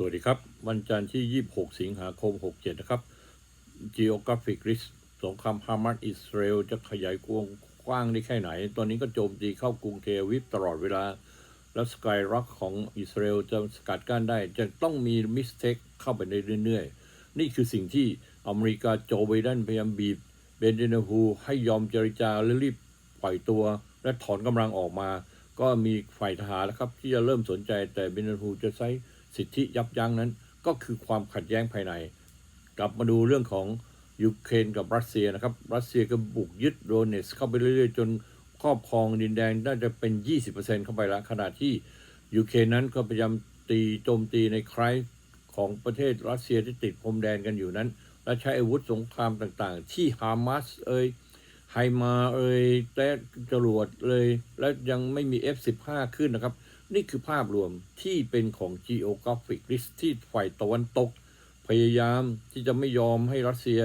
สวัสดีครับ วันจันทร์ที่ 26 สิงหาคม 67 นะครับ Geographic Risk สงครามฮามาสอิสราเอลจะขยายวงกว้างได้แค่ไหน ตอนนี้ก็โจมตีเข้ากรุงเทวิฟตลอดเวลา แล้วสกายร็อกของอิสราเอลจะสกัดกั้นได้ จะต้องมีมิสเทคเข้าไปในเรื่อยๆ นี่คือสิ่งที่อเมริกาโจไบเดนพยายามบีบเบนเดนฮูให้ยอมเจรจาและรีบปล่อยตัว และถอนกำลังออกมา ก็มีฝ่ายทหารแล้วครับที่จะเริ่มสนใจแต่เบนเดนฮูจะใช้ สิทธิยับยั้งนั้น ก็คือความขัดแย้งภายใน กลับมาดูเรื่องของยูเครนกับรัสเซียนะครับ รัสเซียก็บุกยึดโดเนสเข้าไปเรื่อยๆ จนครอบครองดินแดนน่าจะเป็น 20%เข้าไปแล้วขณะที่ยูเครนนั้นก็พยายามตีโจมตีในไครของประเทศรัสเซียที่ติดพรมแดนกันอยู่นั้น และใช้อาวุธสงครามต่างๆ ที่ฮามาสเอ่ยไฮมาเอ่ยแต่จรวดเลย และยังไม่มี F15 ขึ้นนะครับ นี่คือภาพรวมที่เป็นของ geographic risk ที่ฝ่ายตะวันตก พยายามที่จะไม่ยอมให้รัสเซีย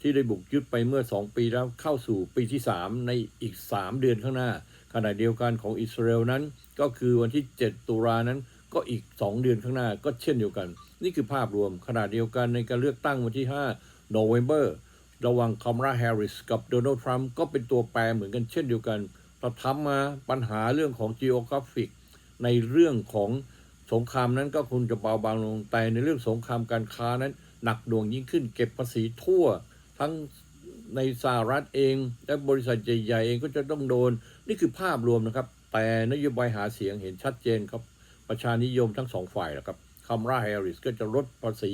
ที่ได้บุกยึดไปเมื่อ 2 ปีแล้วเข้าสู่ปีที่ 3 ในอีก 3 เดือนข้างหน้า ขณะเดียวกันของอิสราเอลนั้น ก็คือวันที่ 7 ตุลานั้นก็อีก 2 เดือนข้างหน้าก็เช่นเดียวกัน นี่คือภาพรวมขณะเดียวกันในการเลือกตั้งวันที่5โนเวม ber ระหว่างคอมราแฮร์ริสกับโดนัลด์ทรัมป์ก็เป็นตัวแปรเหมือนกันเช่นเดียวกันเราทำมาปัญหาเรื่องของ geographic ในเรื่องของสงครามนั้นก็คงจะเบาบางลงแต่ในเรื่องสงครามการค้านั้น หนักหน่วงยิ่งขึ้น เก็บภาษีทั่ว ทั้งในสหรัฐเอง และบริษัทใหญ่ๆเองก็จะต้องโดน นี่คือภาพรวมนะครับ แต่นโยบายหาเสียงเห็นชัดเจนครับ ประชานิยมทั้งสองฝ่ายนะครับคาราแฮร์ริสก็จะลดภาษี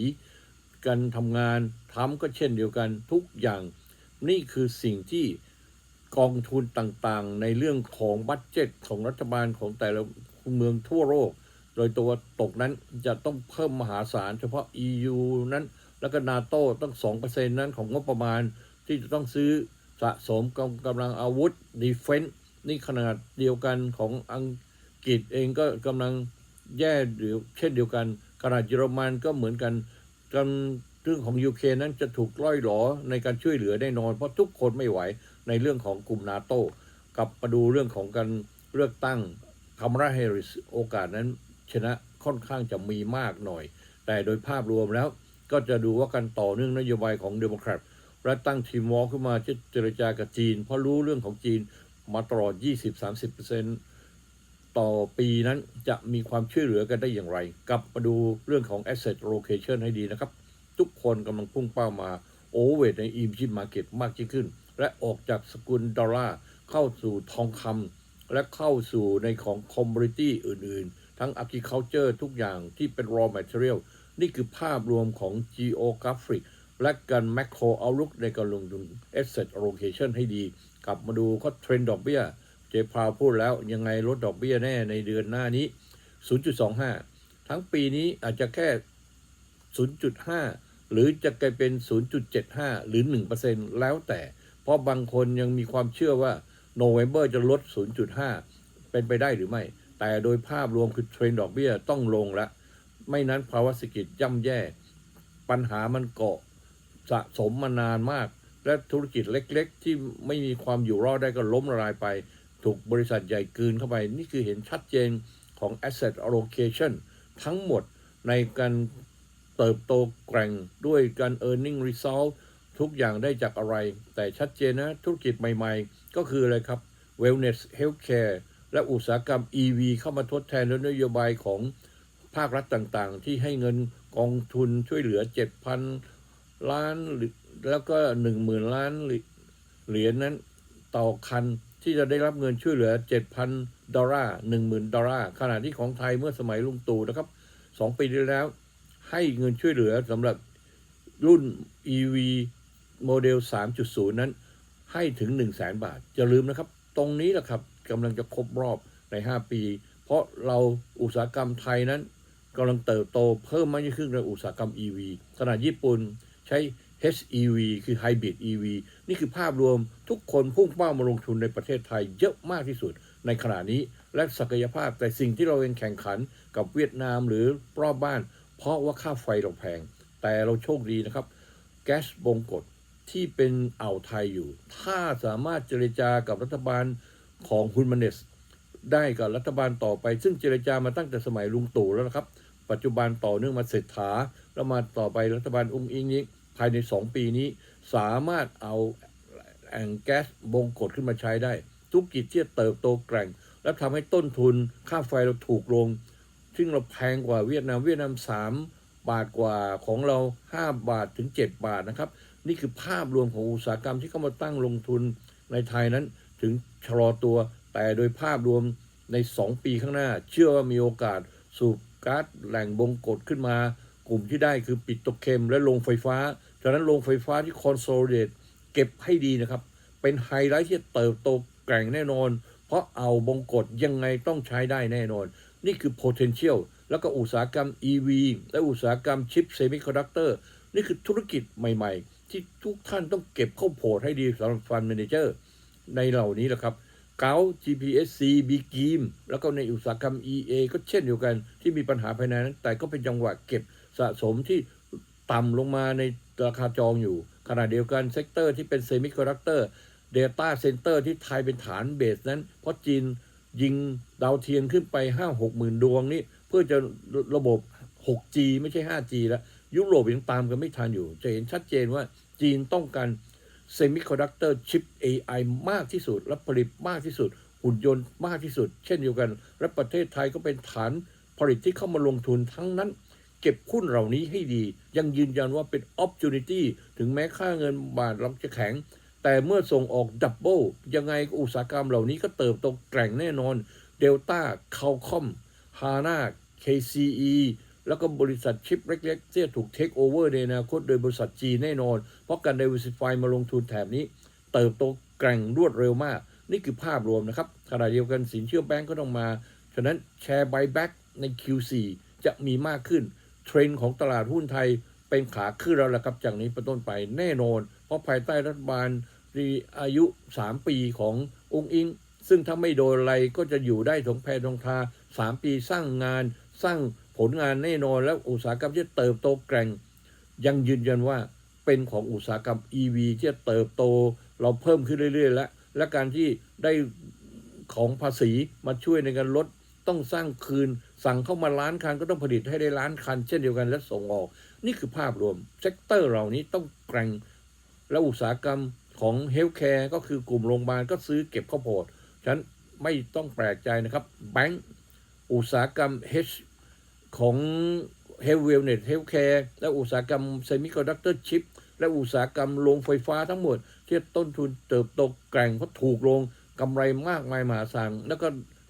การทำงานทำก็เช่นเดียวกันทุกอย่าง นี่คือสิ่งที่กองทุนต่างๆ ในเรื่องของบัตเจ็ตของรัฐบาลของแต่ละ เมืองทั่วโลก โดยตัวตกนั้นจะต้องเพิ่มมหาศาล เฉพาะ EU นั้น แล้วก็นาโต้ต้อง 2%นั้นของงบประมาณที่จะต้องซื้อสะสมกำกำลังอาวุธดีเฟนต์นี่ขนาดเดียวกันของอังกฤษเองก็กำลังแย่หรือเช่นเดียวกันขนาดเยอรมันก็เหมือนกันกันเรื่องของยูเคนนั้นจะถูกล่อยหลอในการช่วยเหลือแน่นอน เพราะทุกคนไม่ไหวในเรื่องของกลุ่มนาโต้กลับมาดูเรื่องของการเลือกตั้ง คามาราแฮริสโอกาสนั้นชนะค่อนข้างจะมีมากหน่อย แต่โดยภาพรวมแล้ว ก็จะดูว่าการต่อเนื่องนโยบายของเดโมแครตและตั้งทีมวอลขึ้นมาจะเจรจากับจีน เพราะรู้เรื่องของจีนมาตลอด 20-30%ต่อปีนั้นจะมีความช่วยเหลือกันได้อย่างไร กลับมาดูเรื่องของ asset location ให้ดีนะครับ ทุกคนกำลังพุ่งเป้ามาโอเว t ใน emerging market มากยิ่งขึ้น และออกจากสกุลดอลลาร์เข้าสู่ทองคำ และเข้าสู่ในของ commodity อื่นๆ ทั้ง agriculture ทุกอย่างที่เป็น raw material นี่คือภาพรวมของ geographic และการ macro outlook ในการลงทุน asset allocation ให้ดี กลับมาดูข้อเทรนด์ดอกเบี้ย เจพาวพูดแล้วยังไงลดดอกเบี้ยแน่ในเดือนหน้านี้ 0.25 ทั้งปีนี้อาจจะแค่ 0.5 หรือจะกลายเป็น 0.75 หรือ 1%แล้วแต่ เพราะบางคนยังมีความเชื่อว่า โนเวม ber จะลด 0.5 เป็นไปได้หรือไม่ แต่โดยภาพรวมคือเทรนด์ดอกเบี้ยต้องลงแล้วไม่นั้นภาวะเศรษฐกิจย่ำแย่ ปัญหามันเกาะสะสมมานานมาก และธุรกิจเล็กๆ ที่ไม่มีความอยู่รอดได้ก็ล้มละลายไป ถูกบริษัทใหญ่กืนเข้าไป นี่คือเห็นชัดเจนของ asset allocation ทั้งหมดในการเติบโตแกร่งด้วยการ earning result ทุกอย่างได้จากอะไร แต่ชัดเจนนะ ธุรกิจใหม่ๆ ก็คืออะไรครับ wellness healthcare และอุตสาหกรรม EV เข้ามาทดแทนนโยบายของภาครัฐต่างๆ ที่ให้เงินกองทุนช่วยเหลือ 7,000 ล้านหรือแล้วก็ 10,000 ล้านเหรียญนั้นต่อคันที่จะได้รับเงินช่วยเหลือ 7,000 ดอลลาร์ 10,000 ดอลลาร์ ขณะที่ของไทยเมื่อสมัยลุงตู่นะครับ 2 ปีที่แล้ว ให้เงินช่วยเหลือสำหรับรุ่น EV โมเดล 3.0 นั้นให้ถึง 1 0 0 0 0แบาทอย่าลืมนะครับ ตรงนี้แหละครับกำลังจะครบรอบใน 5 ปี เพราะเราอุตสาหกรรมไทยนั้นกำลังเติบโตเพิ่มมากยิ่งขึ้นในอุตสาหกรรม EV ขณะญี่ปุ่นใช้ HEV คือ Hybrid EV นี่คือภาพรวมทุกคนพุ่งเป้ามาลงทุนในประเทศไทยเยอะมากที่สุดในขณะนี้และศักยภาพแต่สิ่งที่เราเองแข่งขันกับเวียดนามหรือรอบบ้าน เพราะว่าค่าไฟเราแพง แต่เราโชคดีนะครับ แก๊สบงกฎ ที่เป็นอ่าวไทยอยู่ ถ้าสามารถเจรจากับรัฐบาลของฮุนมันเนสได้กับรัฐบาลต่อไป ซึ่งเจรจามาตั้งแต่สมัยลุงตู่แล้วนะครับ ปัจจุบันต่อเนื่องมาเศรษฐาแล้วมาต่อไปรัฐบาลอุ้งอิงนี้ภายใน 2 ปีนี้ สามารถเอาแองแก๊สบงกฎขึ้นมาใช้ได้ ธุรกิจที่จะเติบโตแกร่ง และทำให้ต้นทุนค่าไฟเราถูกลง ซึ่งเราแพงกว่าเวียดนามเวียดนาม 3 บาทกว่าของเรา 5 บาทถึง 7 บาทนะครับ นี่คือภาพรวมของอุตสาหกรรมที่เข้ามาตั้งลงทุนในไทยนั้น ถึงชะลอตัว แต่โดยภาพรวมใน 2 ปีข้างหน้า เชื่อว่ามีโอกาสสูบก๊าซแหล่งบงกฎขึ้นมา กลุ่มที่ได้คือปิโตรเคมและโรงไฟฟ้า ฉะนั้นโรงไฟฟ้าที่คอนโซลเดตเก็บให้ดีนะครับ เป็นไฮไลท์ที่เติบโตแกร่งแน่นอน เพราะเอาบงกฎยังไงต้องใช้ได้แน่นอน นี่คือ potential แล้วก็อุตสาหกรรม EV และอุตสาหกรรมชิปเซมิคอนดักเตอร์นี่คือธุรกิจใหม่ๆ ที่ทุกท่านต้องเก็บข้าโพร์ตให้ดีสำหรับฟัน d มนเจอร์ในเหล่านี้แหละครับเกา GPSC b ีกีมแล้วก็ในอุตสาหกรรม EA ก็เช่นเดียวกันที่มีปัญหาภายในนั้น แต่ก็เป็นจังหวะเก็บสะสมที่ต่ำลงมาในราคาจองอยู่ ขณะเดียวกันเซกเตอร์ที่เป็นเซมิคอนดักเตอร์ Data Center ที่ไทยเป็นฐานเบสนั้น เพราะจีนยิงดาวเทียมขึ้นไป 5 6 หมื่นดวงนี่เพื่อจะระบบ 6G ไม่ใช่ 5G แล้ว ยุโรปยังตามกันไม่ทันอยู่ จะเห็นชัดเจนว่า จีนต้องการเซมิคอนดักเตอร์ชิป AI มากที่สุด และผลิตมากที่สุด หุ่นยนต์มากที่สุด เช่นเดียวกัน และประเทศไทยก็เป็นฐานผลิตที่เข้ามาลงทุนทั้งนั้น เก็บหุ้นเหล่านี้ให้ดี ยังยืนยันว่าเป็น opportunity ถึงแม้ค่าเงินบาทเราจะแข็ง แต่เมื่อส่งออกดับเบิลยังไงอุตสาหกรรมเหล่านี้ก็เติบโตแกร่งแน่นอนเดลต้าคาลคอมฮาน่า KCE แล้วก็บริษัทชิปเล็กๆที่ถูกเทคโอเวอร์ในอนาคตโดยบริษัทจีนแน่นอน เพราะการ diversify มาลงทุนแถบนี้ เติบโตแกร่งรวดเร็วมาก นี่คือภาพรวมนะครับขณะเดียวกันสินเชื่อแบงก์ก็ต้องมา ฉะนั้นแชร์ buyback ใน Q4 จะมีมากขึ้น เทรนด์ของตลาดหุ้นไทยเป็นขาขึ้นแล้วละครับจากนี้เป็นต้นไปแน่นอน เพราะภายใต้รัฐบาลที่อายุ 3 ปีขององค์อิง ซึ่งถ้าไม่โดนอะไรก็จะอยู่ได้ถงแพทองทา 3 ปีสร้างงานสร้าง ผลงานแน่นอนแล้วอุตสาหกรรมที่เติบโตแกร่ง ยังยืนยันว่าเป็นของอุตสาหกรรม EV ที่เติบโตเราเพิ่มขึ้นเรื่อยๆ แล้ว และการที่ได้ของภาษีมาช่วยในการลดต้องสร้างคืน สั่งเข้ามาล้านคันก็ต้องผลิตให้ได้ล้านคัน เช่นเดียวกันและส่งออก นี่คือภาพรวม เซกเตอร์เหล่านี้ต้องแกร่ง และอุตสาหกรรมของเฮลท์แคร์ก็คือกลุ่มโรงพยาบาลก็ซื้อเก็บข้าวโพดฉะนั้นไม่ต้องแปลกใจนะครับแบงก์อุตสาหกรรม H ของเฮลเวลเน็ตเฮลแคร์และอุตสาหกรรมเซมิคอนดักเตอร์ชิปและอุตสาหกรรมโรงไฟฟ้าทั้งหมด ที่ต้นทุนเติบโตแกร่งเพราะถูกลงกำไรมากมายมหาศาลแล้วก็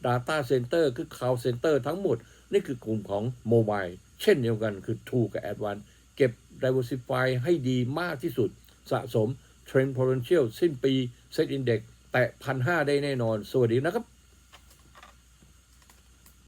Data Center คือ Cloud Center ทั้งหมด นี่คือกลุ่มของโมบายเช่นเดียวกันคือ True กับ a d v a n c e เก็บ Diversify ให้ดีมากที่สุด สะสม Trend Potential สิ้นปี Set Index แตะพันห้าได้แน่นอน สวัสดีนะครับ